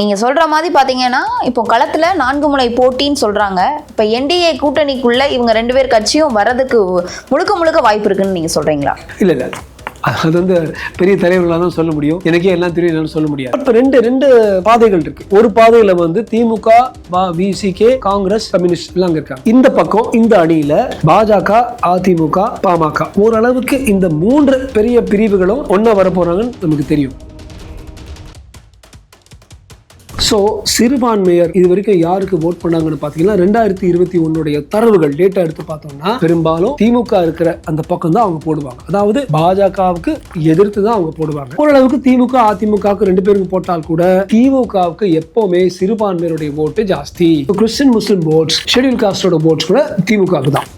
நீங்க சொல்ற மாதிரி பாத்தீங்கன்னா இப்போ களத்துல நான்கு முனை போட்டின்னு சொல்றாங்க. இப்ப என்டிஏ கூட்டணிக்குள்ள இவங்க ரெண்டு பேர் கட்சியும் வரதுக்கு முழுக்க முழுக்க வாய்ப்பு இருக்குன்னு நீங்க சொல்றீங்களா? இல்லை இல்லை. அது வந்து பெரிய தலைவர்களாக தான் சொல்ல முடியும். எனக்கே எல்லாம் தெரியும் சொல்ல முடியாது. இப்போ ரெண்டு ரெண்டு பாதைகள் இருக்கு. ஒரு பாதையில வந்து திமுக விசிகே காங்கிரஸ் கம்யூனிஸ்ட் எல்லாம் அங்க இருக்காங்க. இந்த பக்கம் இந்த அணியில பாஜக அதிமுக பாமக. ஓரளவுக்கு இந்த மூன்று பெரிய பிரிவுகளும் ஒண்ணா வர போறாங்கன்னு நமக்கு தெரியும். ஸோ சிறுபான்மையர் இது வரைக்கும் யாருக்கு ஓட் பண்ணாங்கன்னு பார்த்தீங்கன்னா ரெண்டாயிரத்தி இருபத்தி ஒன்னுடைய தரவுகள் டேட்டா எடுத்து பார்த்தோம்னா பெரும்பாலும் திமுக இருக்கிற அந்த பக்கம் தான் அவங்க போடுவாங்க. அதாவது பாஜகவுக்கு எதிர்த்து தான் அவங்க போடுவாங்க. ஓரளவுக்கு திமுக அதிமுகவுக்கு ரெண்டு பேருக்கு போட்டால் கூட திமுகவுக்கு எப்பவுமே சிறுபான்மையருடைய ஓட்டு ஜாஸ்தி. கிறிஸ்டின் முஸ்லிம் ஓட்ஸ் ஷெடியூல் காஸ்டோட ஓட்ஸ் கூட திமுகவுக்கு தான்.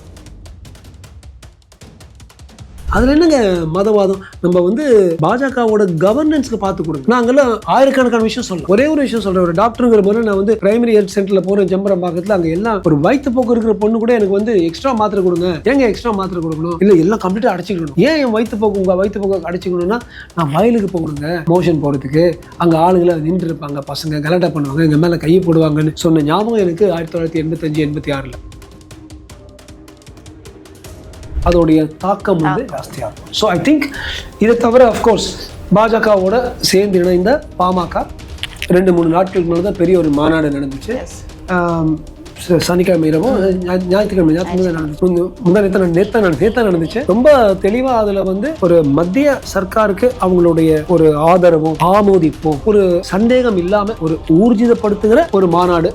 அதில் என்னங்க மதவாதம்? நம்ம வந்து பாஜகவோட கவர்னன்ஸ்க்கு பார்த்து கொடுங்க. நான் ஆயிரக்கணக்கான விஷயம் சொல்றேன் ஒரே ஒரு விஷயம் சொல்கிறேன் ஒரு டாக்டருங்கிற போது நான் வந்து பிரைமரி ஹெல்த் சென்டரில் போகிறேன் செம்பரம் பக்கத்துல அங்கே எல்லாம் ஒரு வயிற்று போக்கு இருக்கிற பொண்ணு கூட எனக்கு வந்து எக்ஸ்ட்ரா மாத்திரை கொடுங்க. ஏங்க எக்ஸ்ட்ரா மாத்திரை கொடுக்கணும்? இல்லை எல்லாம் கம்ப்ளீட்டாக அடைச்சிக்கணும். ஏன் என் வயிற்று போக்கு உங்கள் வயிற்று போக்கு அடைச்சிக்கணும்னா நான் வயலுக்கு போகணுங்க. மோஷன் போகிறதுக்கு அங்கே ஆளுங்களை நின்று இருப்பாங்க. பசங்க கலாட்டா பண்ணுவாங்க. எங்கள் மேலே கையை போடுவாங்கன்னு சொன்ன ஞாபகம் எனக்கு ஆயிரத்தி தொள்ளாயிரத்தி எண்பத்தஞ்சு எண்பத்தி ஆறில். அதோடைய தாக்கம் வந்து ஜாஸ்தியாக இருக்கும் ஸோ ஐ திங்க் இதை தவிர அஃப்கோர்ஸ் பாஜகவோட சேர்ந்து இணைந்த பாமக ரெண்டு மூணு நாட்களுக்கு முன்னாடி தான் பெரிய ஒரு மாநாடு நடந்துச்சு. சனிக்கிழமை இரவும் ஞா- ஞாயிற்றுக்கிழமை ஞாயிற்றுக்கிழமை நடந்துச்சு முந்தா நேற்று நேற்று நேற்று நடந்துச்சு. ரொம்ப தெளிவாக அதில் வந்து ஒரு மத்திய சர்க்காருக்கு அவங்களுடைய ஒரு ஆதரவும் ஆமோதிப்பும் ஒரு சந்தேகம் இல்லாம ஒரு ஊர்ஜிதப்படுத்துகிற ஒரு மாநாடு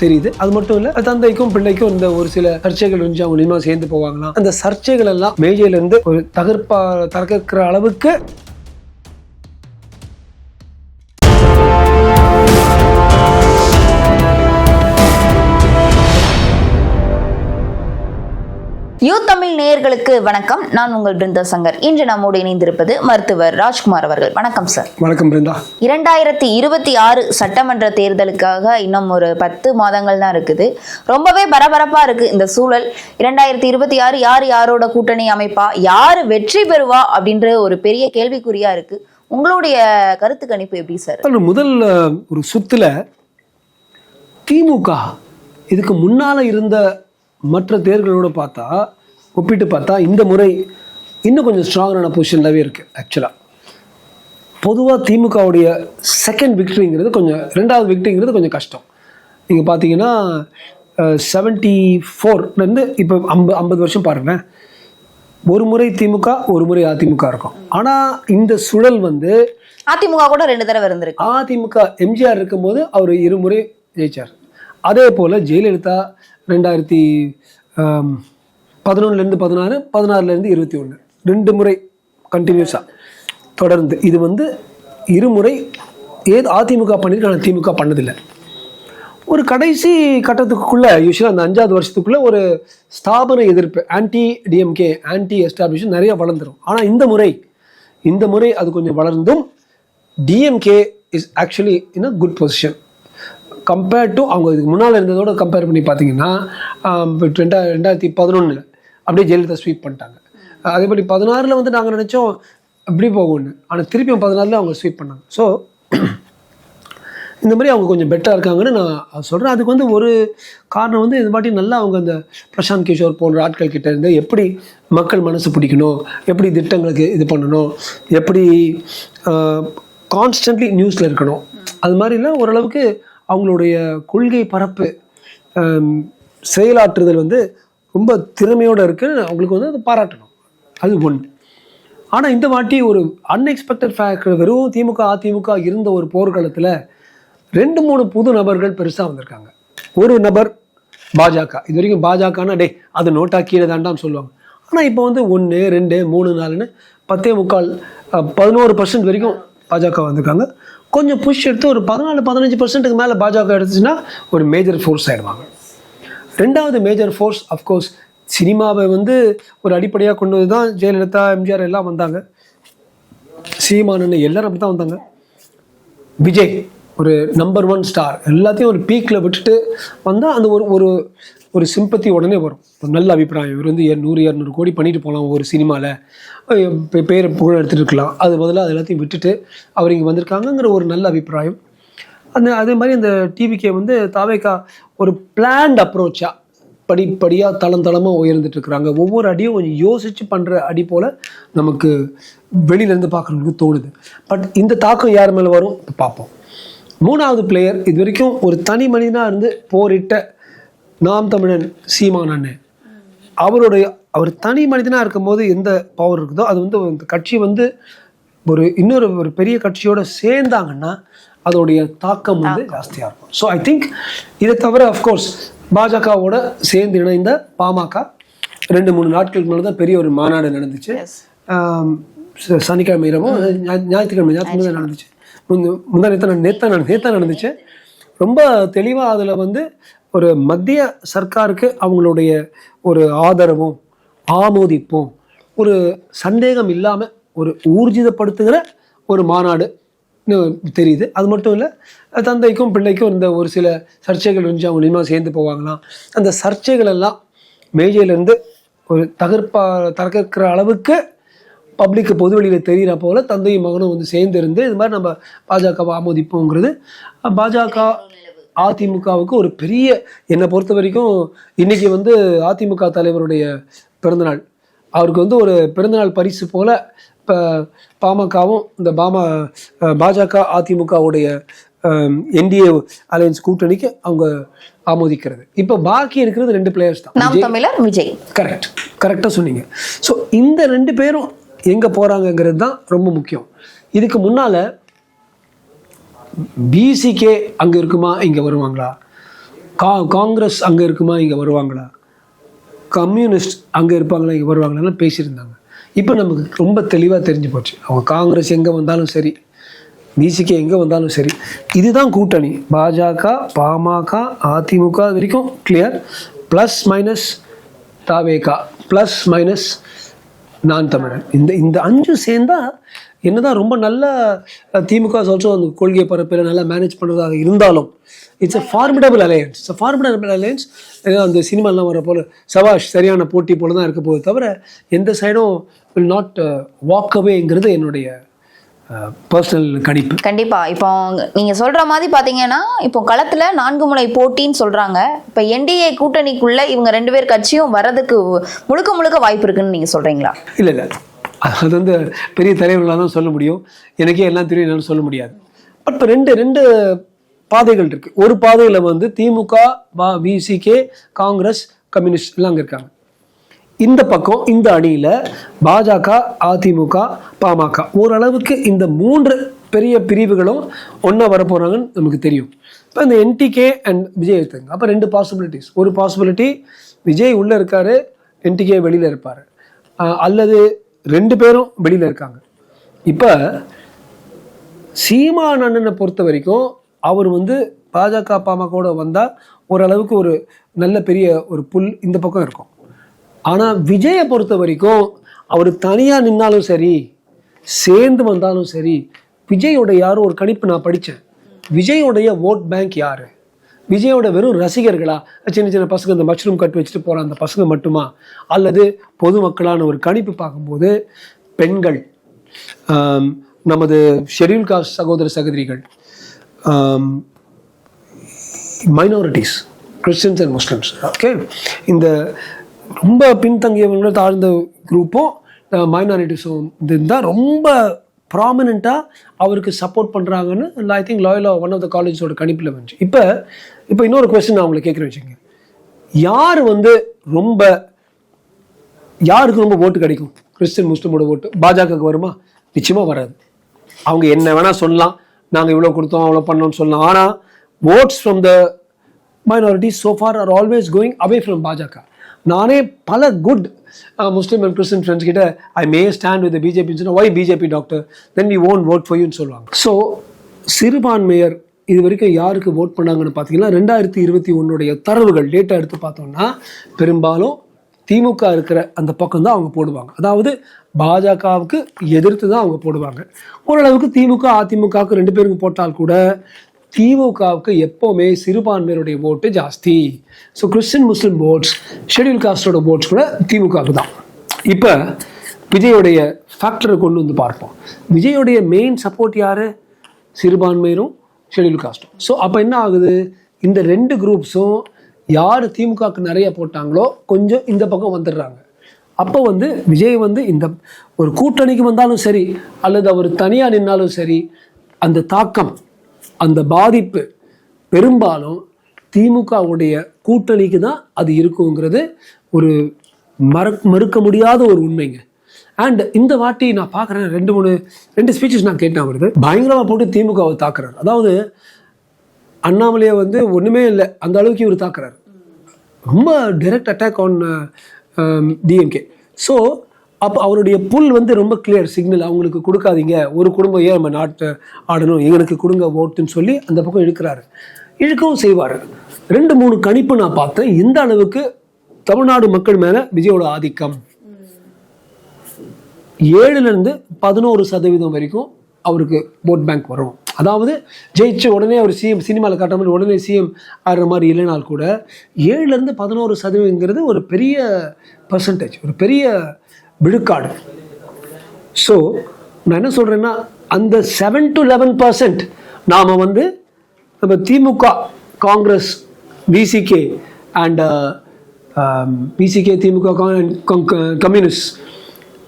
தெரியுது. அது மட்டும் இல்ல தந்தைக்கும் பிள்ளைக்கும் இந்த ஒரு சில சர்ச்சைகள் இருந்துச்சு அவங்க இனிமே சேர்ந்து போவாங்களாம். அந்த சர்ச்சைகள் எல்லாம் மேஜையில இருந்து ஒரு தகர்ப்பா தகர்க்கிற அளவுக்கு யூ தமிழ் நேயர்களுக்கு வணக்கம். நான் உங்கள் பிருந்தா சங்கர். இன்று நம்மோடு இணைந்திருப்பது மருத்துவர் ராஜ்குமார் அவர்கள். வணக்கம் சார். வணக்கம் பிருந்தா. இரண்டாயிரத்தி இருபத்தி ஆறு சட்டமன்ற தேர்தலுக்காக இன்னும் ஒரு பத்து மாதங்கள் தான் இருக்குது. ரொம்பவே பரபரப்பா இருக்கு இந்த சூழல். இரண்டாயிரத்தி இருபத்தி ஆறு யார் யாரோட கூட்டணி அமைப்பா? யார் வெற்றி பெறுவா? அப்படின்ற ஒரு பெரிய கேள்விக்குறியா இருக்கு. உங்களுடைய கருத்து கணிப்பு எப்படி சார்? முதல் ஒரு சுத்துல திமுக இதுக்கு முன்னால இருந்த மற்ற தேர்தலோட பார்த்தா ஒப்பிட்டு பார்த்தா இந்த முறை இன்னும் கொஞ்சம் ஸ்ட்ராங்கான பொசிஷன்லவே இருக்கு ஆக்சுவலாக பொதுவாக திமுகவுடைய செகண்ட் விக்டரிங்கிறது கொஞ்சம் ரெண்டாவது விக்டரிங்கிறது கொஞ்சம் கஷ்டம். நீங்கள் பார்த்தீங்கன்னா செவன்ட்டி ஃபோர்லேருந்து இப்போ ஐம்பது ஐம்பது வருஷம் பாருங்களேன். ஒரு முறை திமுக ஒரு முறை அதிமுக இருக்கும். ஆனால் இந்த சுழல் வந்து அதிமுக கூட ரெண்டு தடவை இருந்திருக்கு. அதிமுக எம்ஜிஆர் இருக்கும்போது அவர் இருமுறை ஜெயிச்சார். அதே போல் ஜெயலலிதா ரெண்டாயிரத்தி பதினொன்றுலேருந்து பதினாறு பதினாறுலேருந்து இருபத்தி ஒன்று ரெண்டு முறை கண்டினியூஸாக தொடர்ந்து. இது வந்து இருமுறை ஏது அதிமுக பண்ணியிருக்கு திமுக பண்ணதில்லை. ஒரு கடைசி கட்டத்துக்குள்ளே யூஸ்வலாக அந்த அஞ்சாவது வருஷத்துக்குள்ளே ஒரு ஸ்தாபன எதிர்ப்பு ஆன்டி டிஎம்கே ஆன்டி எஸ்டாப்ளிஷன் நிறைய வளர்ந்துரும். ஆனால் இந்த முறை இந்த முறை அது கொஞ்சம் வளர்ந்தும் DMK is actually in a good position compared to அவங்க இதுக்கு முன்னால் இருந்ததோட கம்பேர் பண்ணி பார்த்தீங்கன்னா ரெண்டா ரெண்டாயிரத்தி பதினொன்றில் அப்படியே ஜெயலலிதா ஸ்வீப் பண்ணிட்டாங்க. அதே மாதிரி பதினாறில் வந்து நாங்கள் நினச்சோம் அப்படி போகும்னு. ஆனால் திருப்பியும் பதினாறில் அவங்க ஸ்வீப் பண்ணாங்க. ஸோ இந்த மாதிரி அவங்க கொஞ்சம் பெட்டராக இருக்காங்கன்னு நான் சொல்கிறேன் அதுக்கு வந்து ஒரு காரணம் வந்து இந்த மாதிரி நல்லா அவங்க அந்த பிரசாந்த் கிஷோர் போன்ற ஆட்கள் கிட்ட இருந்து எப்படி மக்கள் மனசு பிடிக்கணும் எப்படி திட்டங்களுக்கு இது பண்ணணும் எப்படி கான்ஸ்டன்ட்லி நியூஸில் இருக்கணும். அது மாதிரிலாம் ஓரளவுக்கு அவங்களுடைய கொள்கை பரப்பு செயலாற்றுதல் வந்து ரொம்ப திறமையோடு இருக்கு. அவங்களுக்கு வந்து அதை பாராட்டணும். அது ஒன்று ஆனால் இந்த வாட்டி ஒரு அன்எக்ஸ்பெக்டட் ஃபேக்டர் வெறும் திமுக அதிமுக இருந்த ஒரு போர்க்களத்தில் ரெண்டு மூணு புது நபர்கள் பெருசாக வந்திருக்காங்க. ஒரு நபர் பாஜக. இது வரைக்கும் பாஜகனா டே அது நோட்டா கீழே தாண்டான்னு சொல்லுவாங்க. ஆனால் இப்போ வந்து ஒன்று ரெண்டு மூணு நாலுன்னு பத்தே முக்கால் பதினோரு பர்சன்ட் வரைக்கும் பாஜக வந்திருக்காங்க. கொஞ்சம் புஷ் எடுத்து ஒரு பதினாலு பதினஞ்சு பர்சன்ட்டுக்கு மேலே பாஜக எடுத்துச்சுன்னா ஒரு மேஜர் ஃபோர்ஸ் ஆகிடுவாங்க ரெண்டாவது மேஜர் ஃபோர்ஸ் அஃப்கோர்ஸ் சினிமாவை வந்து ஒரு அடிப்படையாக கொண்டு வந்து தான் ஜெயலலிதா எம்ஜிஆர் எல்லாம் வந்தாங்க. சீமானன் எல்லாரும் அப்படி தான் வந்தாங்க. விஜய் ஒரு நம்பர் ஒன் ஸ்டார் எல்லாத்தையும் ஒரு பீக்கில் விட்டுட்டு வந்தால் அந்த ஒரு ஒரு ஒரு சிம்பத்தி உடனே வரும். ஒரு நல்ல அபிப்பிராயம். இவர் வந்து நூறு இரநூறு கோடி பண்ணிட்டு போகலாம் ஒரு சினிமாவில் பேர் புகழ் எடுத்துகிட்டு இருக்கலாம். அது பதிலாக அது எல்லாத்தையும் விட்டுட்டு அவர் இங்கே வந்திருக்காங்கங்கிற ஒரு நல்ல அபிப்பிராயம். அந்த அதே மாதிரி அந்த டிவிக்கே வந்து தாவேக்கா ஒரு பிளான்ட் அப்ரோச்சாக படிப்படியாக தளம் தளமாக உயர்ந்துட்டு இருக்கிறாங்க. ஒவ்வொரு அடியும் கொஞ்சம் யோசித்து பண்ணுற அடி போல் நமக்கு வெளியிலேருந்து பார்க்குறவங்களுக்கு தோணுது. பட் இந்த தாக்கம் யார் மேலே வரும்? பார்ப்போம் மூணாவது பிளேயர் இது வரைக்கும் ஒரு தனி மனிதனாக இருந்து போரிட்ட நாம் தமிழன் சீமான் அண்ணன் அவருடைய அவர் தனி மனிதனாக இருக்கும்போது எந்த பவர் இருக்குதோ அது வந்து கட்சி வந்து ஒரு இன்னொரு ஒரு பெரிய கட்சியோட சேர்ந்தாங்கன்னா அதோடைய தாக்கம் வந்து ஜாஸ்தியாக இருக்கும். ஸோ ஐ திங்க் இதை தவிர அஃப்கோர்ஸ் பாஜகவோட சேர்ந்து இணைந்த பாமக ரெண்டு மூணு நாட்களுக்கு முன்னாடி தான் பெரிய ஒரு மாநாடு நடந்துச்சு. சனிக்கிழமை இரவும் ஞாய்- ஞாயிற்றுக்கிழமை ஞாயிற்றுக்கிழமை நடந்துச்சு. முந்த முந்தா நேத்தா நேத்தா நட- நேத்தா நடந்துச்சு. ரொம்ப தெளிவாக அதில் வந்து ஒரு மத்திய சர்க்காருக்கு அவங்களுடைய ஒரு ஆதரவும் ஆமோதிப்பும் ஒரு சந்தேகம் இல்லாமல் ஒரு ஊர்ஜிதப்படுத்துகிற ஒரு மாநாடு தெரியுது. அது மட்டும் இல்லை தந்தைக்கும் பிள்ளைக்கும் இந்த ஒரு சில சர்ச்சைகள் இருந்துச்சு அவங்க இனிமே சேர்ந்து போவாங்களாம் அந்த சர்ச்சைகள் எல்லாம் மேஜையிலேருந்து ஒரு தகர்ப்பா தகர்க்கிற அளவுக்கு பப்ளிக்கு பொது வெளியில் தெரிகிற போல தந்தையும் மகனும் வந்து சேர்ந்து இருந்து இது மாதிரி நம்ம பாஜகவை ஆமோதிப்போங்கிறது. பாஜக அதிமுகவுக்கு ஒரு பெரிய என்னை பொறுத்த வரைக்கும் இன்னைக்கு வந்து அதிமுக தலைவருடைய பிறந்தநாள். அவருக்கு வந்து ஒரு பிறந்தநாள் பரிசு போல இப்போ பாமகவும் இந்த பாம பாஜக அதிமுகவுடைய என்டிஏ அலையன்ஸ் கூட்டணிக்கு அவங்க ஆமோதிக்கிறது. இப்போ பாக்கி இருக்கிறது ரெண்டு பிளேயர்ஸ் தான். தமிழர் விஜய். கரெக்ட் கரெக்டாக சொன்னீங்க. ஸோ இந்த ரெண்டு பேரும் எங்கே போகிறாங்கங்கிறது தான் ரொம்ப முக்கியம். இதுக்கு முன்னால் பிசிகே அங்கே இருக்குமா இங்கே வருவாங்களா? கா காங்கிரஸ் அங்கே இருக்குமா இங்கே வருவாங்களா? கம்யூனிஸ்ட் அங்கே இருப்பாங்களா இங்கே வருவாங்களான்னு பேசியிருந்தாங்க. இப்போ நமக்கு ரொம்ப தெளிவாக தெரிஞ்சு போச்சு. அவங்க காங்கிரஸ் எங்கே வந்தாலும் சரி பிசிகே எங்கே வந்தாலும் சரி இதுதான் கூட்டணி. பாஜக பாமக அதிமுக வரைக்கும் கிளியர் ப்ளஸ் மைனஸ் தாவேகா. ப்ளஸ் மைனஸ் நான் தமிழன். இந்த இந்த அஞ்சு சேர்ந்தா என்னதான் ரொம்ப நல்ல திமுக ஆல்சோ அந்த கொள்கை பரப்பில் நல்லா மேனேஜ் பண்ணுறதாக இருந்தாலும் it's a formidable alliance. It's formidable alliance. ஏன்னா அந்த சினிமாலாம் வர போல சவாஷ் சரியான போட்டி போல தான் இருக்க போகுது தவிர எந்த சைடும் வில் நாட் வாக் அவேங்கிறது என்னுடைய பர்சனல் கணிப்பு. கண்டிப்பா. இப்போ நீங்க சொல்ற மாதிரி பாத்தீங்கன்னா இப்போ களத்துல நான்கு முனை போட்டின்னு சொல்றாங்க. இப்போ என்டிஏ கூட்டணிக்குள்ள இவங்க ரெண்டு பேர் கட்சியும் வரதுக்கு முழுக்க முழுக்க வாய்ப்பு இருக்குன்னு நீங்க சொல்றீங்களா? இல்லை இல்லை. அது வந்து பெரிய தலைவர்களாக தான் சொல்ல முடியும். எனக்கே எல்லாம் தெரியும் என்னால் சொல்ல முடியாது. பட் இப்போ ரெண்டு ரெண்டு பாதைகள் இருக்கு. ஒரு பாதையில் வந்து திமுக பா விசிகே காங்கிரஸ் கம்யூனிஸ்ட் எல்லாம் அங்கே இருக்காங்க. இந்த பக்கம் இந்த அணியில் பாஜக அதிமுக பாமக. ஓரளவுக்கு இந்த மூன்று பெரிய பிரிவுகளும் ஒன்றா வரப்போகிறாங்கன்னு நமக்கு தெரியும். இப்போ இந்த என்டிகே அண்ட் விஜய் எடுத்துங்க அப்போ ரெண்டு பாசிபிலிட்டிஸ் ஒரு பாசிபிலிட்டி விஜய் உள்ளே இருக்காரு என்டிகே வெளியில் இருப்பார். அல்லது ரெண்டு பேரும் வெளியில் இருக்காங்க. இப்போ சீமான் அண்ணனை பொறுத்த வரைக்கும் அவர் வந்து பாஜக பாமகவோட வந்தால் ஓரளவுக்கு ஒரு நல்ல பெரிய ஒரு புல் இந்த பக்கம் இருக்கும். ஆனால் விஜயை பொறுத்த வரைக்கும் அவர் தனியாக நின்னாலும் சரி சேர்ந்து வந்தாலும் சரி விஜயோட யாரும் ஒரு கணிப்பு நான் படித்தேன் விஜயோடைய ஓட் பேங்க் யாரு? விஜயோட வெறும் ரசிகர்களா? சின்ன சின்ன பசங்க இந்த மஷ்ரூம் கட் வச்சுட்டு போகிற அந்த பசங்க மட்டுமா? அல்லது பொதுமக்களான ஒரு கணிப்பு பார்க்கும்போது பெண்கள் நமது ஷெட்யூல் காஸ்ட் சகோதர சகோதரிகள் minorities Christians and Muslims okay இந்த ரொம்ப பின்தங்கியவங்களோட தாழ்ந்த குரூப்பும் மைனாரிட்டிஸும் இருந்தால் ரொம்ப ப்ராமினெண்ட்டாக அவருக்கு சப்போர்ட் பண்ணுறாங்கன்னு I think Loyola one of the காலேஜோட கணிப்பில் வந்துச்சு. இப்போ இப்போ இன்னொரு கொஸ்டின் நான் உங்களை கேட்குறேன் வச்சுங்க யார் வந்து ரொம்ப யாருக்கு ரொம்ப ஓட்டு கிடைக்கும்? கிறிஸ்டின் முஸ்லீமோட ஓட்டு பாஜகவுக்கு வருமா? நிச்சயமாக வராது. அவங்க என்ன வேணால் சொல்லலாம். நாங்கள் இவ்வளோ கொடுத்தோம் அவ்வளோ பண்ணோம்னு சொல்லலாம். ஆனால் votes from the minority so are always going away from பாஜக. நானே பல good Muslim and Christian friends கிட்ட I may stand with BJP சொன்னால் why BJP doctor then we won't vote for யூன்னு சொல்லுவாங்க. ஸோ சிறுபான்மையர் இது வரைக்கும் யாருக்கு ஓட் பண்ணாங்கன்னு பார்த்தீங்கன்னா ரெண்டாயிரத்தி இருபத்தி ஒன்னுடைய தரவுகள் டேட்டா எடுத்து பார்த்தோம்னா பெரும்பாலும் திமுக இருக்கிற அந்த பக்கம் தான் அவங்க போடுவாங்க. அதாவது பாஜகவுக்கு எதிர்த்து தான் அவங்க போடுவாங்க. ஓரளவுக்கு திமுக அதிமுகவுக்கு ரெண்டு பேருக்கும் போட்டால் கூட திமுகவுக்கு எப்போவுமே சிறுபான்மையினுடைய ஓட்டு ஜாஸ்தி. So Christian Muslim votes schedule காஸ்டோட votes கூட திமுகவுக்கு தான். இப்போ விஜயோடைய ஃபேக்டரை கொண்டு வந்து பார்ப்போம். விஜயோடைய மெயின் சப்போர்ட் யார்? சிறுபான்மையினரும் ஷெட்யூல் காஸ்ட்டும் ஸோ அப்போ என்ன ஆகுது? இந்த ரெண்டு குரூப்ஸும் யார் திமுகவுக்கு நிறைய போட்டாங்களோ கொஞ்சம் இந்த பக்கம் வந்துடுறாங்க. அப்போ வந்து விஜய் வந்து இந்த ஒரு கூட்டணிக்கு வந்தாலும் சரி அல்லது அவர் தனியாக நின்னாலும் சரி அந்த தாக்கம் அந்த பாதிப்பு பெரும்பாலும் திமுகவுடைய கூட்டணிக்கு தான் அது இருக்குங்கிறது ஒரு மற மறுக்க முடியாத ஒரு உண்மைங்க. அண்ட் இந்த வாட்டி நான் பார்க்குறேன் ரெண்டு மூணு ரெண்டு ஸ்பீச்சஸ் நான் கேட்டேன் அவருக்கு. பயங்கரமாக போட்டு திமுகவை தாக்குறாரு. அதாவது அண்ணாமலையை வந்து ஒன்றுமே இல்லை. அந்த அளவுக்கு இவர் தாக்குறாரு. ரொம்ப direct attack on DMK so அப்போ அவருடைய புல் வந்து ரொம்ப கிளியர் சிக்னல் அவங்களுக்கு கொடுக்காதீங்க. ஒரு குடும்பம் ஏன் நம்ம நாட்டை ஆடணும்? எங்களுக்கு கொடுங்க ஓட்டுன்னு சொல்லி அந்த பக்கம் இழுக்கிறாரு. இழுக்கவும் செய்வார். ரெண்டு மூணு கணிப்பு நான் பார்த்தேன். இந்த அளவுக்கு தமிழ்நாடு மக்கள் மேலே விஜயோட ஆதிக்கம். ஏழுலேருந்து பதினோரு சதவீதம் வரைக்கும் அவருக்கு ஓட் பேங்க் வரும். அதாவது ஜெயிச்ச உடனே அவர் சிஎம் சினிமாவில் காட்டுற மாதிரி உடனே சிஎம் ஆடுற மாதிரி இல்லைனால் கூட ஏழுலேருந்து பதினோரு சதவீதங்கிறது ஒரு பெரிய பர்சன்டேஜ் ஒரு பெரிய விழுக்காடு. ஸோ நான் என்ன சொல்கிறேன்னா அந்த செவன் டு லெவன் பர்சன்ட் நாம் வந்து நம்ம திமுக காங்கிரஸ் விசிகே அண்ட் விசிகே திமுக கம்யூனிஸ்ட்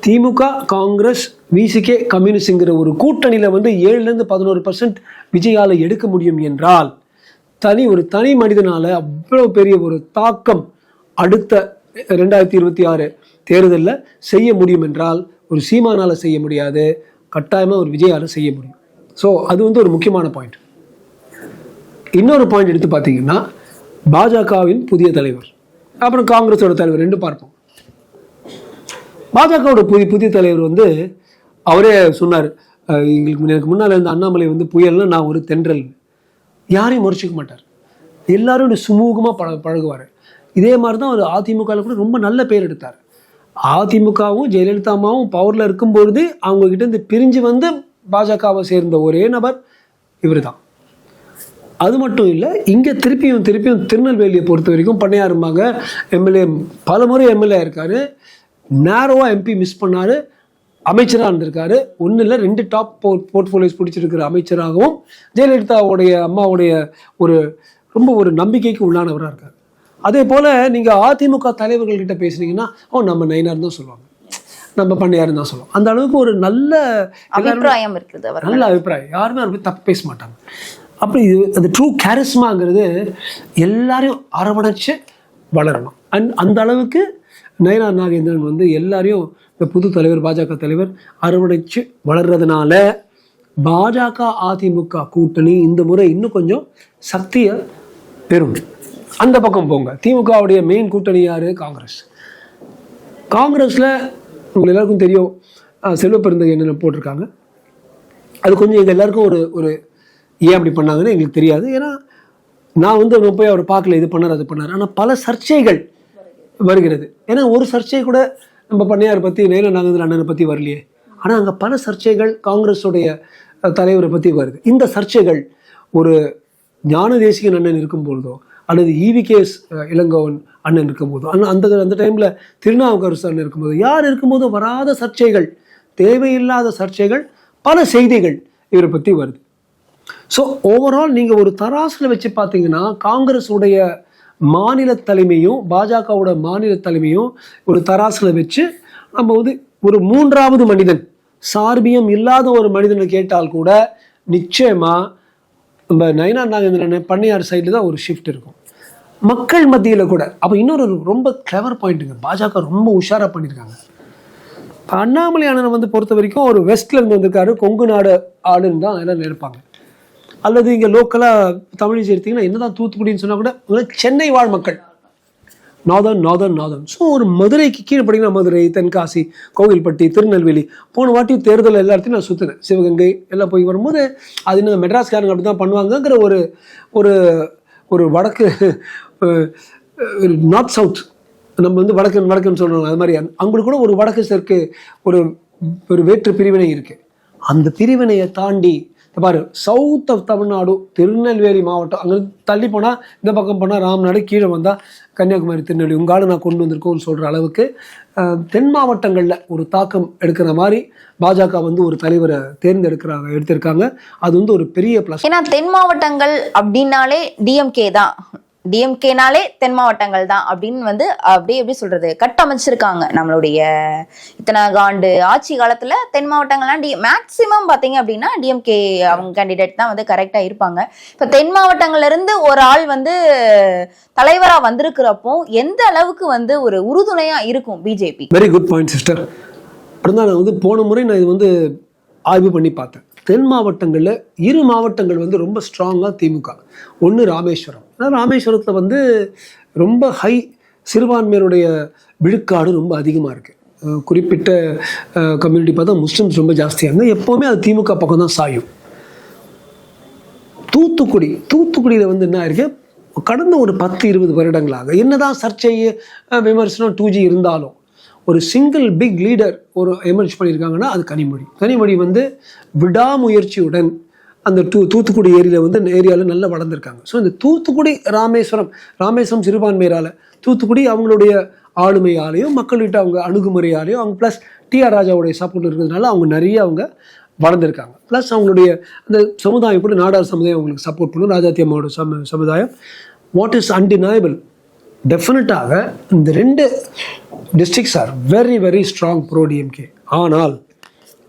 திமுக காங்கிரஸ் விசிகே கம்யூனிஸ்ட்ங்கிற ஒரு கூட்டணியில் வந்து ஏழுலேருந்து பதினோரு பர்சன்ட் விஜயால் எடுக்க முடியும் என்றால் தனி ஒரு தனி மனிதனால் அவ்வளோ பெரிய ஒரு தாக்கம் அடுத்த ரெண்டாயிரத்தி இருபத்தி ஆறு தேர்தலில் செய்ய முடியும் என்றால் ஒரு சீமானால் செய்ய முடியாது கட்டாயமாக ஒரு விஜயால் செய்ய முடியும். ஸோ அது வந்து ஒரு முக்கியமான பாயிண்ட் இன்னொரு பாயிண்ட் எடுத்து பார்த்தீங்கன்னா பாஜகவின் புதிய தலைவர் அப்புறம் காங்கிரஸோட தலைவர் ரெண்டு பார்ப்போம். பாஜகவோட புதிய புதிய தலைவர் வந்து அவரே சொன்னார் எங்களுக்கு எனக்கு முன்னால் இருந்த அண்ணாமலை வந்து புயல்னா நான் ஒரு தென்றல். யாரையும் முறைச்சிக்க மாட்டார். எல்லாரும் சுமூகமாக பழ பழகுவார். இதே மாதிரி தான் அவர் அதிமுகவில் கூட ரொம்ப நல்ல பேர் எடுத்தார். அதிமுகவும் ஜெயலலிதா அம்மாவும் பவரில் இருக்கும்பொழுது அவங்ககிட்ட இருந்து பிரிஞ்சு வந்து பாஜகவை சேர்ந்த ஒரே நபர் இவர் தான் அது மட்டும் இல்லை இங்கே திருப்பியும் திருப்பியும் திருநெல்வேலியை பொறுத்த வரைக்கும் பண்ணையாருமாங்க எம்எல்ஏ பல முறை எம்எல்ஏ இருக்காரு நேரோவாக எம்பி மிஸ் பண்ணாரு. அமைச்சராக இருந்திருக்காரு. ஒன்றும் இல்லை ரெண்டு டாப் போர்ட்ஃபோலியோஸ் பிடிச்சிருக்கிற அமைச்சராகவும் ஜெயலலிதாவுடைய அம்மாவுடைய ஒரு ரொம்ப ஒரு நம்பிக்கைக்கு உள்ளானவராக இருக்கார். அதே போல் நீங்கள் அதிமுக தலைவர்கள்கிட்ட பேசுனீங்கன்னா ஓ நம்ம நயினார் தான் சொல்லுவாங்க. நம்ம பண்ணையார் தான் சொல்லுவோம் அந்த அளவுக்கு ஒரு நல்ல அபிப்பிராயம் இருக்குது அவர் நல்ல அபிப்பிராயம். யாருமே பத்தி தப்பு பேச மாட்டாங்க. அப்படி இது அந்த ட்ரூ கேரிஸ்மாங்கிறது எல்லாரையும் அரவணைச்சு வளரணும். அண்ட் அந்த அளவுக்கு நயனார் நாகேந்திரன் வந்து எல்லாரையும் இந்த புது தலைவர் பாஜக தலைவர் அரவணைச்சு வளர்றதுனால பாஜக அதிமுக கூட்டணி இந்த முறை இன்னும் கொஞ்சம் சக்தியை பெறும். அந்த பக்கம் போங்க. திமுகவுடைய மெயின் கூட்டணி யாரு? காங்கிரஸ். காங்கிரஸில் உங்களுக்கு எல்லாருக்கும் தெரியும் செல்வப்பெருந்தகை என்னென்ன போட்டிருக்காங்க. அது கொஞ்சம் எங்கள் எல்லாருக்கும் ஒரு ஒரு ஏன் அப்படி பண்ணாங்கன்னு எங்களுக்கு தெரியாது. ஏன்னா நான் வந்து போய் அவர் பார்க்கல இது பண்ணார் அது பண்ணார். ஆனால் பல சர்ச்சைகள் வருகிறது. ஏன்னா ஒரு சர்ச்சை கூட நம்ம பண்ணையார் பற்றி நேர அண்ணனை பற்றி வரலையே. ஆனால் அங்கே பல சர்ச்சைகள் காங்கிரஸுடைய தலைவரை பற்றி வருது. இந்த சர்ச்சைகள் ஒரு ஞான தேசிகன் அண்ணன் இருக்கும்பொழுதோ அல்லது அல்லது ஈவிகேஎஸ் இளங்கோவன் அண்ணன் இருக்கும்போதோ அண்ணன் அந்த அந்த டைமில் திருநாவுக்கரசு அண்ணன் இருக்கும்போது யார் இருக்கும்போதோ வராத சர்ச்சைகள் தேவையில்லாத சர்ச்சைகள் பல செய்திகள் இவரை பற்றி வருது. ஸோ ஓவரால் நீங்கள் ஒரு தராசில் வச்சு பார்த்தீங்கன்னா காங்கிரஸுடைய மாநில தலைமையும் பாஜகவோட மாநில தலைமையும் ஒரு தராசில் வச்சு நம்ம வந்து ஒரு மூன்றாவது மனிதன் சார்பியம் இல்லாத ஒரு மனிதனை கேட்டால் கூட நிச்சயமா நம்ம நயனா நாகேந்திரன் பண்ணையார் சைடில் தான் ஒரு ஷிஃப்ட் இருக்கும். மக்கள் மத்தியில் கூட. அப்போ இன்னொரு ரொம்ப கிளவர் பாயிண்ட்டுங்க பாஜக ரொம்ப உஷாராக பண்ணியிருக்காங்க இப்போ அண்ணாமலை அண்ணனை வந்து பொறுத்த வரைக்கும் ஒரு வெஸ்ட்லேருந்து வந்திருக்காரு. கொங்கு நாடு ஆளுன்னு தான் எல்லாம் நினைப்பாங்க. அல்லது இங்கே லோக்கலாக தமிழ் எடுத்தீங்கன்னா என்னதான் தூத்துக்குடின்னு சொன்னால் கூட சென்னை வாழ் மக்கள். நாதன் நாதன் நாதன் ஸோ ஒரு மதுரைக்கு கீழே படிங்கன்னா மதுரை தென்காசி கோவில்பட்டி திருநெல்வேலி. போன வாட்டி தேர்தல் எல்லா இடத்தையும் நான் சுற்றினேன் சிவகங்கை எல்லாம் போய் வரும்போது அது இன்னும் மெட்ராஸ்காரங்க அப்படி தான் பண்ணுவாங்கங்கிற ஒரு ஒரு ஒரு வடக்கு நார்த் சவுத் நம்ம வந்து வடக்கன் வடக்குன்னு சொல்கிறாங்க அது மாதிரி அவங்களுக்கு கூட ஒரு வடக்கு தெற்கு ஒரு ஒரு வேற்று பிரிவினை இருக்குது அந்த பிரிவினையை தாண்டி இந்த பாரு சவுத் ஆஃப் தமிழ்நாடு திருநெல்வேலி மாவட்டம் அங்கே தள்ளி போனால் இந்த பக்கம் போனால் ராம்நாடு கீழே வந்தால் கன்னியாகுமரி திருநெல்வேலி. உங்காடு நான் கொண்டு வந்திருக்கோம்னு சொல்கிற அளவுக்கு தென் மாவட்டங்களில் ஒரு தாக்கம் எடுக்கிற மாதிரி பாஜக வந்து ஒரு தலைவரை தேர்ந்தெடுக்கிறாங்க எடுத்திருக்காங்க. அது வந்து ஒரு பெரிய ப்ளஸ் ஏன்னா தென் மாவட்டங்கள் அப்படின்னாலே டிஎம்கே தான். டிஎம்கேனாலே தென் மாவட்டங்கள் தான் அப்படின்னு வந்து அப்படியே எப்படி சொல்றது கட்டமைச்சிருக்காங்க நம்மளுடைய இத்தனை ஆண்டு ஆட்சி காலத்துல தென் மாவட்டங்கள்லாம் டி மேக்சிமம் பார்த்தீங்க அப்படின்னா டிஎம்கே அவங்க கேண்டிடேட் தான் வந்து கரெக்டாக இருப்பாங்க. இப்போ தென் மாவட்டங்கள்ல இருந்து ஒரு ஆள் வந்து தலைவராக வந்திருக்கிறப்போ எந்த அளவுக்கு வந்து ஒரு உறுதுணையாக இருக்கும் BJP very good point sister அப்படின்னா நான் வந்து போன முறை நான் இது வந்து ஆய்வு பண்ணி பார்த்தேன். தென் மாவட்டங்களில் இரு மாவட்டங்கள் வந்து ரொம்ப ஸ்ட்ராங்காக திமுக. ஒன்று ராமேஸ்வரம். ஏன்னா ராமேஸ்வரத்தில் வந்து ரொம்ப ஹை சிறுபான்மையினுடைய விழுக்காடு ரொம்ப அதிகமாக இருக்குது குறிப்பிட்ட கம்யூனிட்டி பார்த்தா முஸ்லிம்ஸ் ரொம்ப ஜாஸ்தியாக இருந்தால் எப்போவுமே அது திமுக பக்கம் தான் சாயும். தூத்துக்குடி தூத்துக்குடியில் வந்து என்ன இருக்கு கடந்த ஒரு பத்து இருபது வருடங்களாக என்னதான் சர்ச்சை விமர்சனம் டூ ஜி இருந்தாலும் ஒரு சிங்கிள் பிக் லீடர் ஒரு எமர்ஜ் பண்ணியிருக்காங்கன்னா அது கனிமொழி. கனிமொழி வந்து விடாமுயற்சியுடன் அந்த தூ தூத்துக்குடி ஏரியில் வந்து ஏரியாவில் நல்லா வளர்ந்துருக்காங்க. ஸோ இந்த தூத்துக்குடி ராமேஸ்வரம் ராமேஸ்வரம் சிறுபான்மையரால் தூத்துக்குடி அவங்களுடைய ஆளுமையாலேயும் மக்கள்கிட்ட அவங்க அணுகுமுறையாலேயும் அவங்க ப்ளஸ் டிஆர் ராஜாவுடைய சப்போர்ட் இருக்கிறதுனால அவங்க நிறைய அவங்க வளர்ந்துருக்காங்க. ப்ளஸ் அவங்களுடைய அந்த சமுதாயம் கூட நாடார் சமுதாயம் அவங்களுக்கு சப்போர்ட் பண்ணும் ராஜாத்தியம்மாவோட சம சமுதாயம். வாட் இஸ் அன்டினயபிள் டெஃபினட்டாக இந்த ரெண்டு districts are very very strong pro DMK ஆனால்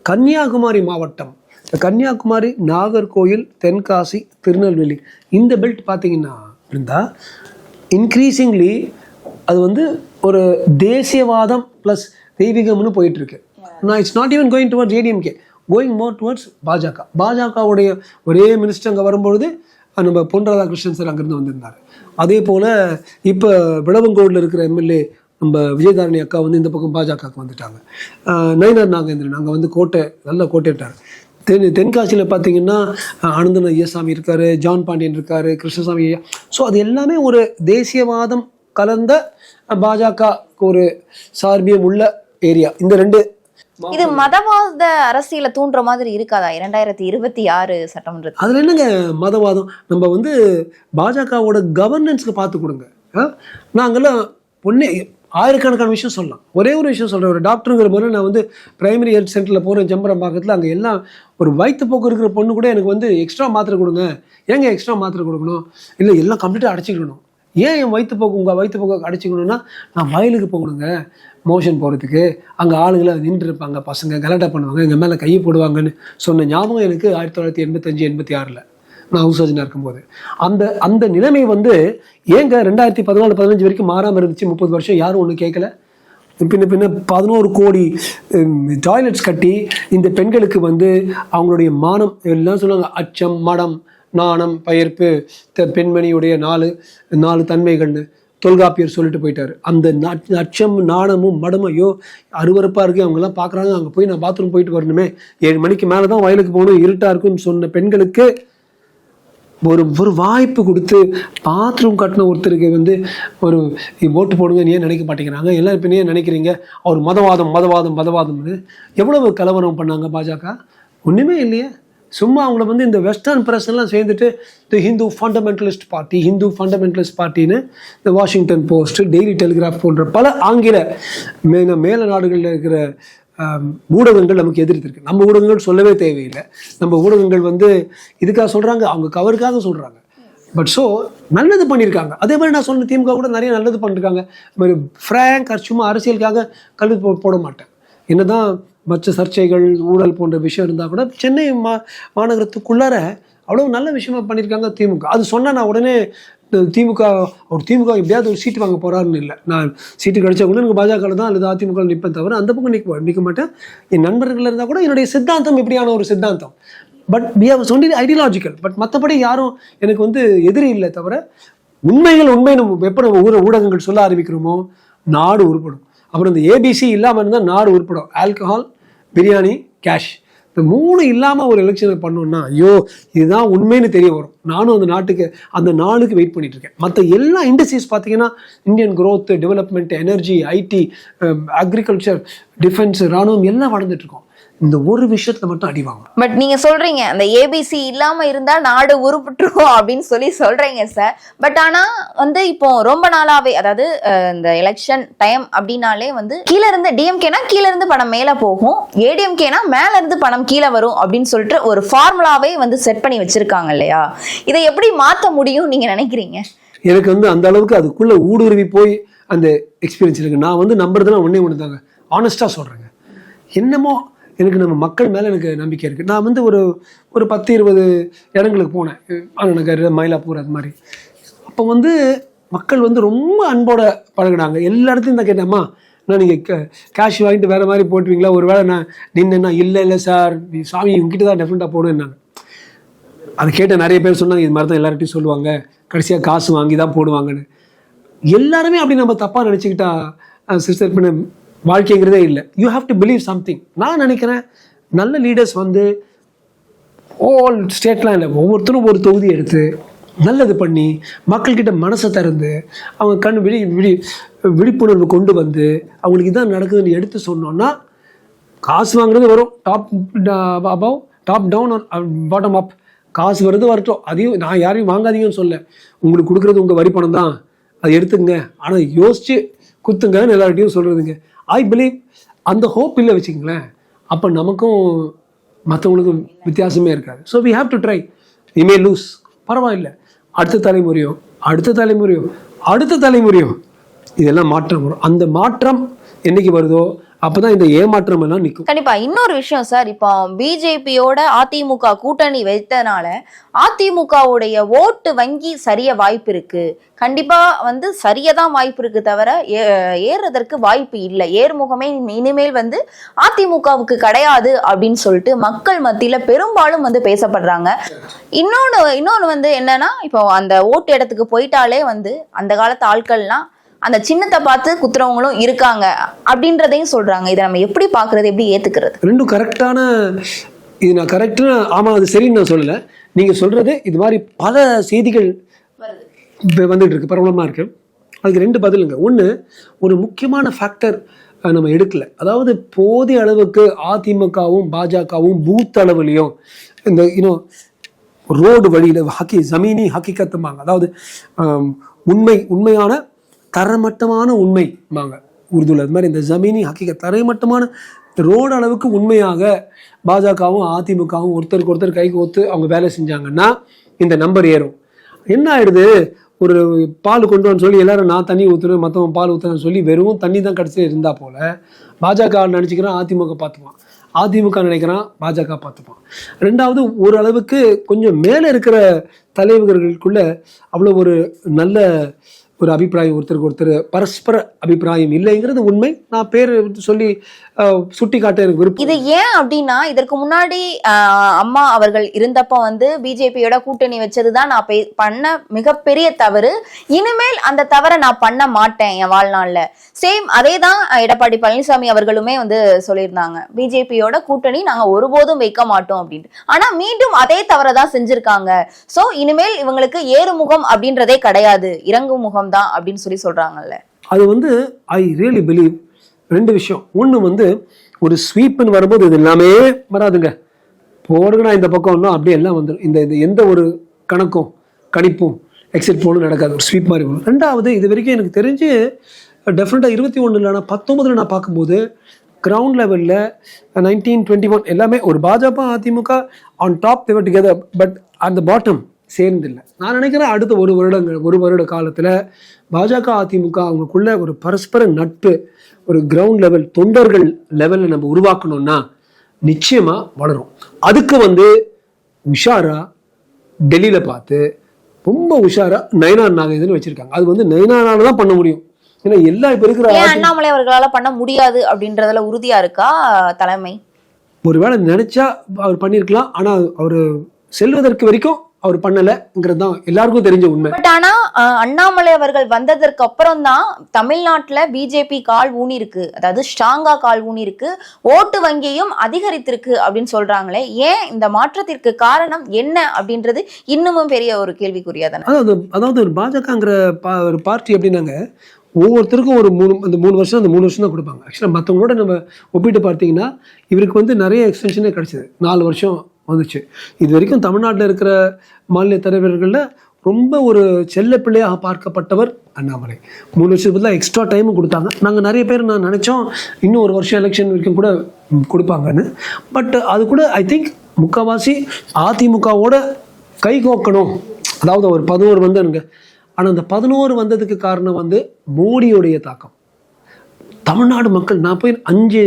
கன்னியாகுமரி மாவட்டம் கன்னியாகுமரி நாகர்கோயில் தென்காசி திருநெல்வேலி. இந்த பெல்ட் பார்த்தீங்கன்னா இருந்தால் இன்க்ரீசிங்லி அது வந்து ஒரு தேசியவாதம் ப்ளஸ் தெய்வீகம்னு போயிட்டுருக்கு. நான் it's not even going towards ADMK going more towards பாஜக. பாஜகவுடைய ஒரே மினிஸ்டர் அங்கே வரும்பொழுது நம்ம பொன் ராதாகிருஷ்ணன் சார் அங்கேருந்து வந்திருந்தார். அதே போல் இப்போ விளவங்கோடில் இருக்கிற எம்எல்ஏ நம்ம விஜயதாரணி அக்கா வந்து இந்த பக்கம் பாஜகவுக்கு வந்துட்டாங்க. நயினார் நாகேந்திரன் அங்கே வந்து கோட்டை நல்ல கோட்டைட்டார் தென் தென்காசியில் பார்த்தீங்கன்னா அஹ் ஆனந்தன் ஐயசாமி இருக்காரு ஜான் பாண்டியன் இருக்காரு கிருஷ்ணசாமி ஐயா. ஸோ அது எல்லாமே ஒரு தேசியவாதம் கலந்த பாஜக ஒரு சார்பியம் உள்ள ஏரியா. இந்த ரெண்டு இது மதவாத அரசியலை தூண்டுற மாதிரி இருக்காதா? இரண்டாயிரத்தி இருபத்தி ஆறு சட்டமன்றத்தில். அதில் என்னங்க மதவாதம்? நம்ம வந்து பாஜகவோட கவர்னன்ஸ்க்கு பார்த்து கொடுங்க? நாங்கெல்லாம் ஒன்றே ஆயிரக்கணக்கான விஷயம் சொல்லலாம். ஒரே ஒரு விஷயம் சொல்கிறேன் ஒரு டாக்டருங்கிற முறை நான் வந்து பிரைமரி ஹெல்த் சென்டரில் போகிறேன் செம்பரம்பாக்கத்தில் அங்கே எல்லாம் ஒரு வயிற்றுப்போக்கு இருக்கிற பொண்ணு கூட எனக்கு வந்து எக்ஸ்ட்ரா மாத்திரை கொடுங்க. ஏங்க எக்ஸ்ட்ரா மாத்திரை கொடுக்கணும்? இல்லை எல்லாம் கம்ப்ளீட்டாக அடைச்சிக்கணும். ஏன் என் வயிற்றுப்போக்கு உங்கள் வயிற்றுப்போக்கு அடைச்சிக்கணும்னா நான் வயலுக்கு போகணுங்க. மோஷன் போகிறதுக்கு அங்கே ஆளுங்களை நின்று இருப்பாங்க. பசங்க கலாட்டா பண்ணுவாங்க. எங்கள் மேலே கையை போடுவாங்கன்னு சொன்ன ஞாபகம் எனக்கு ஆயிரத்தி தொள்ளாயிரத்தி எண்பத்தஞ்சு எண்பத்தி ஆறில். நான் ஹவுஸ் சர்ஜனாக இருக்கும்போது. அந்த அந்த நிலைமை வந்து ஏங்க ரெண்டாயிரத்தி பதினாலு பதினஞ்சு வரைக்கும் மாறாமல் இருந்துச்சு? முப்பது வருஷம் யாரும் ஒன்றும் கேட்கல பின்ன பின்ன பதினோரு கோடி டாய்லெட்ஸ் கட்டி இந்த பெண்களுக்கு வந்து அவங்களுடைய மானம் எல்லாம் சொல்லுவாங்க அச்சம் மடம் நாணம் பயிர்ப்பு பெண்மணியுடைய நாலு நாலு தன்மைகள்னு தொல்காப்பியர் சொல்லிட்டு போயிட்டார். அந்த அச்சம் நாணமும் மடமும் ஐயோ அருவருப்பாக இருக்குது அவங்கெல்லாம் பார்க்குறாங்க அங்கே போய் நான் பாத்ரூம் போயிட்டு வரணுமே. ஏழு மணிக்கு மேலே தான் வயலுக்கு போகணும் இருட்டாக இருக்குன்னு சொன்ன பெண்களுக்கு ஒரு ஒரு வாய்ப்பு கொடுத்து பாத்ரூம் கட்டின ஒருத்தருக்கு வந்து ஒரு ஓட்டு போடுங்க ஏன் நினைக்க மாட்டேங்கிறாங்க? எல்லாம் இப்போ ஏன் நினைக்கிறீங்க? அவர் மதவாதம் மதவாதம் மதவாதம்னு எவ்வளவு கலவரம் பண்ணாங்க பாஜக? ஒன்றுமே இல்லையே. சும்மா அவங்கள வந்து இந்த வெஸ்டர்ன் பிரஸ்லாம் சேர்ந்துட்டு the Hindu fundamentalist party Hindu fundamentalist பார்ட்டின்னு இந்த வாஷிங்டன் போஸ்ட் டெய்லி டெலிகிராஃப் போன்ற பல ஆங்கில மேல மேல நாடுகளில் இருக்கிற ஊடகங்கள் நமக்கு எதிர்த்திருக்கு. நம்ம ஊடகங்கள் சொல்லவே தேவையில்லை. நம்ம ஊடகங்கள் வந்து இதுக்காக சொல்கிறாங்க அவங்க கவருக்காக சொல்கிறாங்க பட் ஸோ நல்லது பண்ணியிருக்காங்க. அதே மாதிரி நான் சொன்ன திமுக கூட நிறைய நல்லது பண்ணிருக்காங்க. மாதிரி ஃப்ரேங்க் சும்மா அரசியலுக்காக கல்வி போ போட மாட்டேன். என்னதான் மற்ற சர்ச்சைகள் ஊழல் போன்ற விஷயம் இருந்தால் கூட சென்னை மா மாநகரத்துக்குள்ளார அவ்வளோ நல்ல விஷயமா பண்ணியிருக்காங்க திமுக. அது சொன்னால் நான் உடனே திமுக ஒரு திமுக எப்படியாவது ஒரு சீட்டு வாங்க போறாருன்னு இல்லை. நான் சீட்டு கிடைச்சா கூட எனக்கு பாஜக தான் அல்லது அதிமுக நிற்பேன் தவிர அந்த பக்கம் நிற்க நிற்க மாட்டேன். என் நண்பர்கள் இருந்தால் கூட என்னுடைய சித்தாந்தம் இப்படியான ஒரு சித்தாந்தம். But we have சொன்னி ideological but மற்றபடி யாரும் எனக்கு வந்து எதிரி இல்லை தவிர உண்மைகள் உண்மை நம்ம எப்போ நம்ம ஊர ஊடகங்கள் சொல்ல ஆரம்பிக்கிறோமோ நாடு உருப்படும். அப்புறம் இந்த ஏபிசி இல்லாமல் இருந்தால் நாடு உருப்படும். ஆல்கஹால் பிரியாணி கேஷ் இந்த மூணு இல்லாமல் ஒரு எலெக்ஷனை பண்ணோம்னா ஐயோ இதுதான் உண்மைன்னு தெரிய வரும். நானும் அந்த நாட்டுக்கு அந்த நாளுக்கு வெயிட் பண்ணிட்டு இருக்கேன். மற்ற எல்லா இண்டஸ்ட்ரீஸ் பார்த்தீங்கன்னா Indian growth development energy IT agriculture defence ராணுவம் எல்லாம் வளர்ந்துட்டு இருக்கோம். இந்த ஒரு விஷயத்துல மட்டும் அடி வாங்கணும். பட் நீங்க சொல்றீங்க அந்த ஏபிசி இல்லாம இருந்தா நாடு உருப்பிட்டுரும் அப்படின்னு சொல்லி சொல்றீங்க சார் பட் ஆனா வந்து இப்போ ரொம்ப நாளாவே அதாவது இந்த எலெக்ஷன் டைம் அப்படின்னாலே வந்து கீழ இருந்து டிஎம்கேனா கீழ இருந்து பணம் மேல போகும். ஏடிஎம்கேனா மேல இருந்து பணம் கீழே வரும் அப்படின்னு சொல்லிட்டு ஒரு ஃபார்முலாவே வந்து செட் பண்ணி வச்சிருக்காங்க இல்லையா? இதை எப்படி மாத்த முடியும் நீங்க நினைக்கிறீங்க? எனக்கு வந்து அந்த அளவுக்கு அதுக்குள்ள ஊடுருவி போய் அந்த எக்ஸ்பீரியன்ஸ் இருக்கு. நான் வந்து நம்புறதுலாம் ஒண்ணே ஒன்று தாங்க ஆனஸ்டாக சொல்கிறேங்க என்னமோ எனக்கு நம்ம மக்கள் மேலே எனக்கு நம்பிக்கை இருக்குது நான் வந்து ஒரு ஒரு பத்து இருபது இடங்களுக்கு போனேன். அண்ணநகர் மயிலாப்பூர் அது மாதிரி. அப்போ வந்து மக்கள் வந்து ரொம்ப அன்போட பழகுனாங்க. எல்லா இடத்துலையும் தான் கேட்டேம்மா நான் நீங்கள் கேஷ் வாங்கிட்டு வேறு மாதிரி போட்டுவீங்களா? ஒரு வேளை நான் நின்னா இல்லை இல்லை சார் நீ சாமி உங்ககிட்ட தான் டெஃபினட்டாக போடுவேன்னாங்க. அதை கேட்ட நிறைய பேர் சொன்னாங்க இது மாதிரி தான் எல்லார்ட்டையும் சொல்லுவாங்க. கடைசியாக காசு வாங்கி தான் போடுவாங்கன்னு. எல்லாருமே அப்படி நம்ம தப்பாக நினச்சிக்கிட்டா சிஸ்டர் பின்ன வாழ்க்கைங்கிறதே இல்லை. You have to believe something நான் நினைக்கிறேன் நல்ல லீடர்ஸ் வந்து ஆல் ஸ்டேட்லாம் இல்லை ஒவ்வொருத்தரும் ஒரு தொகுதி எடுத்து நல்லது பண்ணி மக்கள்கிட்ட மனசை திறந்து அவங்க கண் விழி விழி விழிப்புணர்வு கொண்டு வந்து அவங்களுக்கு இதான் நடக்குதுன்னு எடுத்து சொன்னோன்னா காசு வாங்குறது வரும். Top above top down bottom up காசு வருது வரட்டும். அதையும் நான் யாரையும் வாங்காதீங்கன்னு சொல்ல. உங்களுக்கு கொடுக்குறது உங்கள் வரி பணம் தான் அதை எடுத்துங்க ஆனால் யோசித்து குத்துங்கன்னு எல்லார்ட்டையும் சொல்கிறதுங்க ஐ பிலீவ் அந்த ஹோப் இல்லை வச்சுங்களேன் அப்போ நமக்கும் மற்றவங்களுக்கும் வித்தியாசமே இருக்காது. So we have to try I may lose பரவாயில்ல. அடுத்த தலைமுறையோ அடுத்த தலைமுறையோ அடுத்த தலைமுறையோ இதெல்லாம் மாற்றம் வரும். அந்த மாற்றம் என்றைக்கு வருதோ அப்பதான் இந்த ஏமாற்றம் எல்லாம் நிற்கும் கண்டிப்பா இன்னொரு விஷயம் சார் இப்போ பிஜேபியோட அதிமுக கூட்டணி வைத்தனால அதிமுகவுடைய ஓட்டு வங்கி சரிய வாய்ப்பு இருக்கு. கண்டிப்பா வந்து சரியதான் வாய்ப்பு இருக்கு தவிர ஏ- ஏறுறதற்கு வாய்ப்பு இல்லை. ஏறுமுகமே இனிமேல் வந்து அதிமுகவுக்கு கிடையாது அப்படின்னு சொல்லிட்டு மக்கள் மத்தியில பெரும்பாலும் வந்து பேசப்படுறாங்க. இன்னொன்னு இன்னொன்னு வந்து என்னன்னா இப்போ அந்த ஓட்டு இடத்துக்கு போயிட்டாலே வந்து அந்த காலத்து ஆட்கள்லாம் அந்த சின்னத்தை பார்த்து குத்துறவங்களும் இருக்காங்க அப்படின்றதையும் சொல்றாங்க. இதை நம்ம எப்படி பாக்குறது எப்படி ஏத்துக்கிறது? ரெண்டும் கரெக்டான இது நான் கரெக்டான ஆமாம் அது சரின்னு நான் சொல்லலை. நீங்கள் சொல்கிறது இது மாதிரி பல செய்திகள் இப்ப வந்துட்டு இருக்கு பிரபலமாக இருக்கு. அதுக்கு ரெண்டு பதிலுங்க. ஒன்று ஒரு முக்கியமான ஃபேக்டர் நம்ம எடுக்கல. அதாவது போதிய அளவுக்கு அதிமுகவும் பாஜகவும் பூத் அளவுலையும் இந்த இன்னும் ரோடு வழியில் ஹக்கி ஜமீனி ஹக்கிக்கத்துமாங்க அதாவது உண்மை உண்மையான தரமட்டமான உண்மைம்பாங்க உருதுல அது மாதிரி இந்த ஜமீனி ஹக்கீக தரைமட்டமான ரோடு அளவுக்கு உண்மையாக பாஜகவும் அதிமுகவும் ஒருத்தருக்கு ஒருத்தர் கை கோத்து அவங்க வேலை செஞ்சாங்கன்னா இந்த நம்பர் ஏறும். என்ன ஆயிடுது? ஒரு பால் கொண்டு வந்து சொல்லி எல்லாரும் நான் தண்ணி ஊற்றுறேன் மற்றவன் பால் ஊற்றுறேன்னு சொல்லி வெறும் தண்ணி தான் கடைசியில் இருந்தா போல பாஜக நினச்சிக்கிறான் அதிமுக பார்த்துப்பான் அதிமுக நினைக்கிறான் பாஜக பார்த்துப்பான் ரெண்டாவது ஓரளவுக்கு கொஞ்சம் மேலே இருக்கிற தலைவர்களுக்குள்ள அவ்வளோ ஒரு நல்ல ஒரு அபிப்பிராயம் ஒருத்தருக்கு ஒருத்தர் பரஸ்பர அபிப்பிராயம் இல்லைங்கிறது உண்மை. நான் பேர் சொல்லி சுட்டி காட்ட எனக்கு விருப்பம் இது ஏன் அப்படின்னா இதற்கு முன்னாடி அம்மா அவர்கள் இருந்தப்ப வந்து பிஜேபியோட கூட்டணி வச்சதுதான் நான் பண்ண மிகப்பெரிய தவறு. இனிமேல் அந்த தவறை நான் பண்ண மாட்டேன் என் வாழ்நாள்ல. சேம் அதே தான் எடப்பாடி பழனிசாமி அவர்களுமே வந்து சொல்லியிருந்தாங்க. பிஜேபியோட கூட்டணி நாங்க ஒருபோதும் வைக்க மாட்டோம் அப்படின்ட்டு. ஆனா மீண்டும் அதே தவறை தான் செஞ்சிருக்காங்க. சோ இனிமேல் இவங்களுக்கு ஏறுமுகம் அப்படின்றதே கிடையாது. இறங்கு முகம் தான் அப்படின்னு சொல்லி சொல்றாங்கல்ல. அது வந்து ஐ ரியலி பிலீவ் ரெண்டு விஷயம். ஒன்று வந்து ஒரு ஸ்வீப்னு வரும்போது இது எல்லாமே வராதுங்க. போடுங்கண்ணா இந்த பக்கம் அப்படியே எல்லாம் வந்துடும் இந்த இது எந்த ஒரு கணக்கும் கணிப்பும் எக்ஸிட் போலும் நடக்காது. ஒரு ஸ்வீப் மாதிரி வரும். ரெண்டாவது இது வரைக்கும் எனக்கு தெரிஞ்சு டெஃபினட்டாக இருபத்தி ஒன்றில் நான் பத்தொன்பதில் நான் பார்க்கும்போது கிரவுண்ட் லெவலில் நைன்டீன் டுவெண்ட்டி ஒன் எல்லாமே ஒரு பாஜக AIADMK on top they are together but at the bottom சேர்ந்தில்லை நான் நினைக்கிறேன் அடுத்த ஒரு வருடங்கள் ஒரு வருட காலத்தில் பாஜக அதிமுக அவங்களுக்குள்ள ஒரு பரஸ்பர நட்பு ஒரு கிரவுண்ட் லெவல் தொண்டர்கள் லெவலில் நம்ம உருவாக்கணும்னா நிச்சயமா வளரும். அதுக்கு வந்து உஷாரா டெல்லியில பார்த்து ரொம்ப உஷாரா நயனார் நாகேந்திரன் வச்சிருக்காங்க. அது வந்து நயனாரால தான் பண்ண முடியும். ஏன்னா எல்லா இப்ப இருக்கிற அண்ணாமலை அவர்களால பண்ண முடியாது அப்படின்றதுல உறுதியா இருக்கா தலைமை? ஒருவேளை நினைச்சா அவர் பண்ணியிருக்கலாம் ஆனா அவர் செல்வதற்கு வரைக்கும் அவர் பண்ணலைங்கிறது தான் எல்லாருக்கும் தெரிஞ்ச உண்மை. பட் ஆனா அண்ணாமலை அவர்கள் வந்ததற்கு அப்புறம் தான் தமிழ்நாட்டுல பிஜேபி கால் ஊனி இருக்கு அதாவது ஸ்ட்ராங்கா கால் ஊனி இருக்கு ஓட்டு வங்கியும் அதிகரித்திருக்கு அப்படின்னு சொல்றாங்களே ஏன் இந்த மாற்றத்திற்கு காரணம் என்ன அப்படின்றது இன்னமும் பெரிய ஒரு கேள்விக்குறியா தானே? அதாவது அதாவது ஒரு பாஜகங்கிற பா ஒரு பார்ட்டி எப்படின்னாங்க ஒவ்வொருத்தருக்கும் ஒரு மூணு அந்த மூணு வருஷம் அந்த மூணு வருஷம் தான் கொடுப்பாங்க. ஆக்சுவலாக மற்றவங்களோட நம்ம ஒப்பிட்டு பார்த்தீங்கன்னா இவருக்கு வந்து நிறைய எக்ஸ்டென்ஷனே கிடைச்சது. நாலு வருஷம் வந்துச்சு. இது வரைக்கும் தமிழ்நாட்டில் இருக்கிற மாநில தலைவர்களில் ரொம்ப ஒரு செல்ல பிள்ளையாக பார்க்கப்பட்டவர் அண்ணாமலை. மூணு வருஷத்துக்கு எக்ஸ்ட்ரா டைமும் கொடுத்தாங்க. நாங்கள் நிறைய பேர் நான் நினச்சோம் இன்னும் ஒரு வருஷம் எலெக்ஷன் வரைக்கும் கூட கொடுப்பாங்கன்னு. பட் அது கூட ஐ திங்க் முக்கால்வாசி அதிமுகவோட கை கோக்கணும். அதாவது ஒரு பதினோரு வந்தானுங்க. ஆனால் அந்த பதினோரு வந்ததுக்கு காரணம் வந்து மோடியுடைய தாக்கம். தமிழ்நாடு மக்கள் நான் போய் அஞ்சு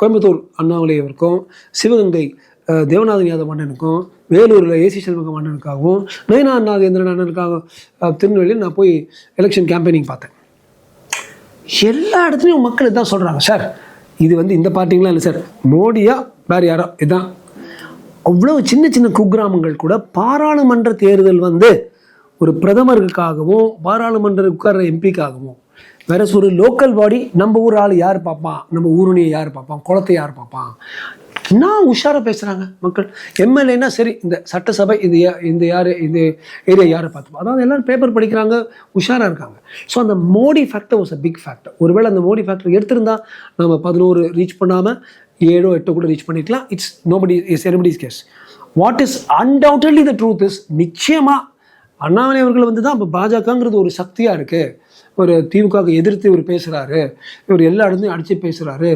கோயம்புத்தூர் அண்ணாமலை அவருக்கும் சிவகங்கை தேவநாதன் யாதவ் அண்ணனுக்கும் வேலூரில் ஏசி செல்வகம் அண்ணனுக்காகவும் நயனா நாகேந்திரன் அண்ணனுக்காக திருநெல்வேலியில் நான் போய் எலெக்ஷன் கேம்பெயினிங் பார்த்தேன். எல்லா இடத்துலையும் மக்கள் இதான் சொல்கிறாங்க சார் இது வந்து இந்த பார்ட்டிங்களாம் இல்லை சார்? மோடியா? வேறு யாரோ? இதுதான் அவ்வளோ சின்ன சின்ன குக்கிராமங்கள் கூட பாராளுமன்ற தேர்தல் வந்து ஒரு பிரதமருக்காகவும் பாராளுமன்ற உட்கார்ற எம்பிக்காகவும் வேற ஒரு லோக்கல் பாடி நம்ம ஊர் ஆள் யார் பார்ப்பான் நம்ம ஊருணியை யார் பார்ப்பான் குளத்தை யார் பார்ப்பான் என்ன உஷாராக பேசுகிறாங்க மக்கள்? எம்எல்ஏனா சரி இந்த சட்டசபை இது யா- இந்த யார் இது ஏரியா யாரை பார்த்துப்போம்? அதாவது எல்லாரும் பேப்பர் படிக்கிறாங்க உஷாராக இருக்காங்க. ஸோ அந்த Modi factor was a big factor ஒருவேளை அந்த மோடி ஃபேக்டர் எடுத்திருந்தா நம்ம பதினோரு ரீச் பண்ணாமல் ஏழோ எட்டோ கூட ரீச் பண்ணிக்கலாம் it's nobody is anybody's guess what is undoubtedly the truth is நிச்சயமாக அண்ணாமலை அவர்கள் வந்து தான் இப்போ பாஜகங்கிறது ஒரு சக்தியாக இருக்குது ஒரு திமுகவுக்கு எதிர்த்து இவர் பேசுகிறாரு இவர் எல்லா இடத்துலையும் அடித்து பேசுகிறாரு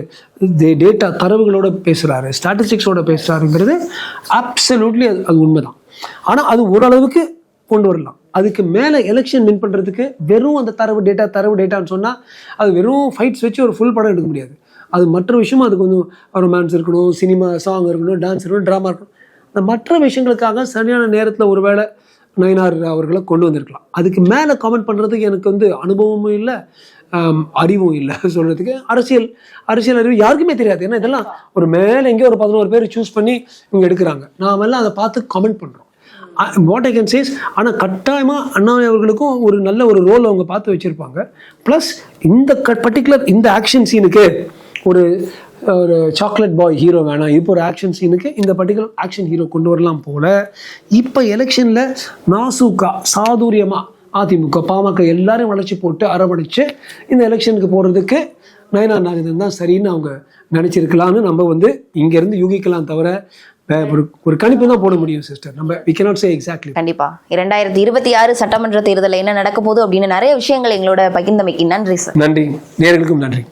டேட்டா தரவுகளோட பேசுகிறாரு ஸ்டாட்டிஸ்டிக்ஸோட பேசுகிறாருங்கிறது அப்சல்யூட்லி அது அது உண்மைதான். ஆனால் அது ஓரளவுக்கு கொண்டு வரலாம். அதுக்கு மேலே எலெக்ஷன் வின் பண்ணுறதுக்கு வெறும் அந்த தரவு டேட்டா தரவு டேட்டான்னு சொன்னால் அது வெறும் ஃபைட்ஸ் வச்சு ஒரு ஃபுல் படம் எடுக்க முடியாது. அது மற்ற விஷயமும் அது கொஞ்சம் ரொமான்ஸ் இருக்கணும் சினிமா சாங் இருக்கணும் டான்ஸ் இருக்கணும் ட்ராமா இருக்கணும். அந்த மற்ற விஷயங்களுக்காக சரியான நேரத்தில் ஒருவேளை நயனார் அவர்களை கொண்டு வந்திருக்கலாம். அதுக்கு மேலே கமெண்ட் பண்ணுறதுக்கு எனக்கு வந்து அனுபவமும் இல்லை அறிவும் இல்லை சொல்கிறதுக்கு அரசியல் அரசியல் அறிவு யாருக்குமே தெரியாது. ஏன்னா இதெல்லாம் ஒரு மேலே எங்கேயோ ஒரு பதினோரு பேர் சூஸ் பண்ணி இவங்க எடுக்கிறாங்க. நாம எல்லாம் அதை பார்த்து கமெண்ட் பண்ணுறோம் வாட் ஐ கேன் சேஸ் ஆனால் கட்டாயமாக அண்ணாமலை அவர்களுக்கும் ஒரு நல்ல ஒரு ரோல் அவங்க பார்த்து வச்சுருப்பாங்க. ப்ளஸ் இந்த பர்டிகுலர் இந்த ஆக்ஷன் சீனுக்கு ஒரு ஒரு சாக்லேட் பாய் ஹீரோ வேணாம். இப்போ ஒரு ஆக்ஷன் சீனுக்கு இந்த பர்டிகுலர் ஆக்ஷன் ஹீரோ கொண்டு வரலாம் போல. இப்போ எலெக்ஷனில் நாசூக்கா சாதுரியமாக அதிமுக பாமக எல்லாரையும் வளைச்சி போட்டு அரவணைச்சு இந்த எலெக்ஷனுக்கு போகிறதுக்கு நயனா நாகேந்திரன் தான் சரின்னு அவங்க நினச்சிருக்கலாம்னு நம்ம வந்து இங்கேருந்து யூகிக்கலாம் தவிர ஒரு ஒரு கணிப்பு தான் போட முடியும் சிஸ்டர் நம்ம வி cannot say எக்ஸாக்ட்லி கண்டிப்பா. இரண்டாயிரத்தி இருபத்தி ஆறு சட்டமன்ற தேர்தலில் என்ன நடக்க போகுது அப்படின்னு நிறைய விஷயங்கள் எங்களோட பகிர்ந்தமைக்கு நன்றி சார் நன்றி. நேர்களுக்கும் நன்றி.